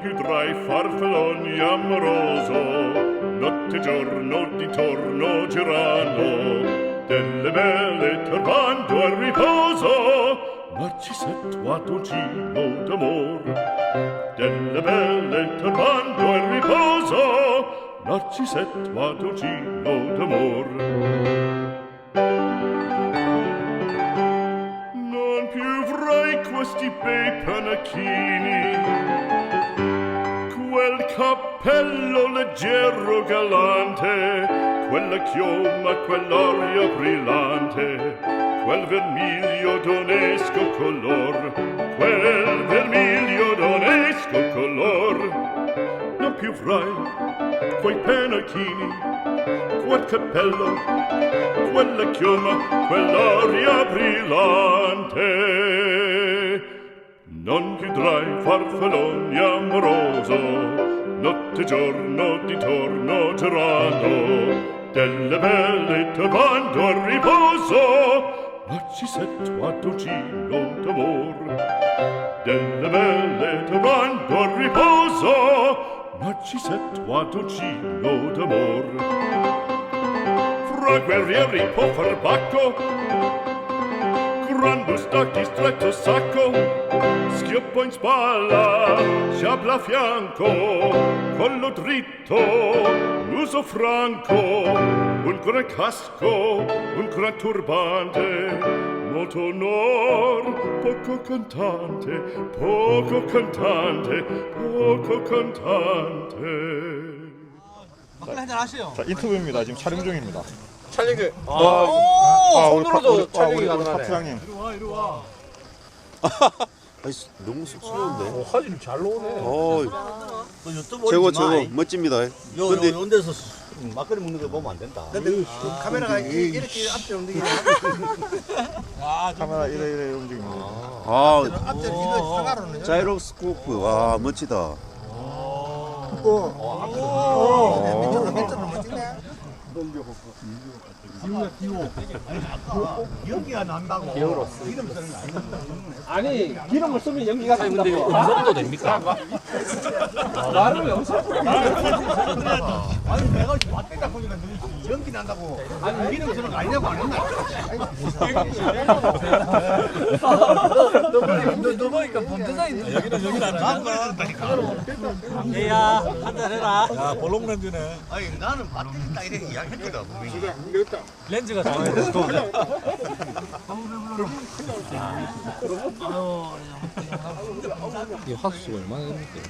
più drai farfalloni amoroso notte e giorno di torno girano delle belle turbando al riposo. Narcisetto a dolcino d'amor delle belle turbando al riposo. Narcisetto a dolcino d'amor. Non più avrai questi bei panacchini quel cappello leggero galante, quella chioma, quell'aria brillante, quel vermiglio d'onesco color, quel vermiglio d'onesco color. Non più frai quei penachini, quel cappello, quella chioma, quell'aria brillante. Non chiuderai farfalloni amoroso, notte giorno di torno girando, delle belle trovando a riposo, ma ci sento a dolcino d'amor. Delle belle trovando a riposo, ma ci sento a dolcino d'amor. Fra guerrieri po' farbacco, gran stacchi stretto sacco schioppo in spalla sciabla a fianco collo dritto muso franco un gran casco un gran turbante molto onor poco cantante poco cantante poco cantante 막걸리 한잔 하시오. 자 인터뷰입니다. 지금 촬영 중입니다. 아, 오, 아, 우리 파- 손으로도 우리- 아, 촬영이 우리- 우리 가능하네. 파트장님. 아이, 너무 쑥스러운데. 오, 사진 잘 나오네. 어, 너 유튜브 최고 올리지 마. 최고 멋집니다. 요, 근데 요, 요 데서 막걸리 먹는 거 보면 안 된다. 근데 카메라가 이- 이렇게 앞뒤로 움직이네. 카메라 이래 이래 움직입니다. 아, 앞뒤로 이거 사가로는. 자이로스코프 와 멋지다. 밑으로 밑으로 멋지네. 연기가 난다고. 아니 기름을 쓰면 연기가 난다고. 근데 이 정도 됩니까? 나를 영상 아니 내가 보니까 너 연기 난다고. 아니 기름 쓰는 거 아니냐고 안 했나? 너, 너 보니까 범죄자 있는 여기는 여기는 안 난다니까. 얘야 한잔 해라. 야 볼록 렌즈네. 아니 나는 바로 딱 이렇게 이야기했거든. 렌즈가 잘못해서 이게 화수가 얼마나 됩니까?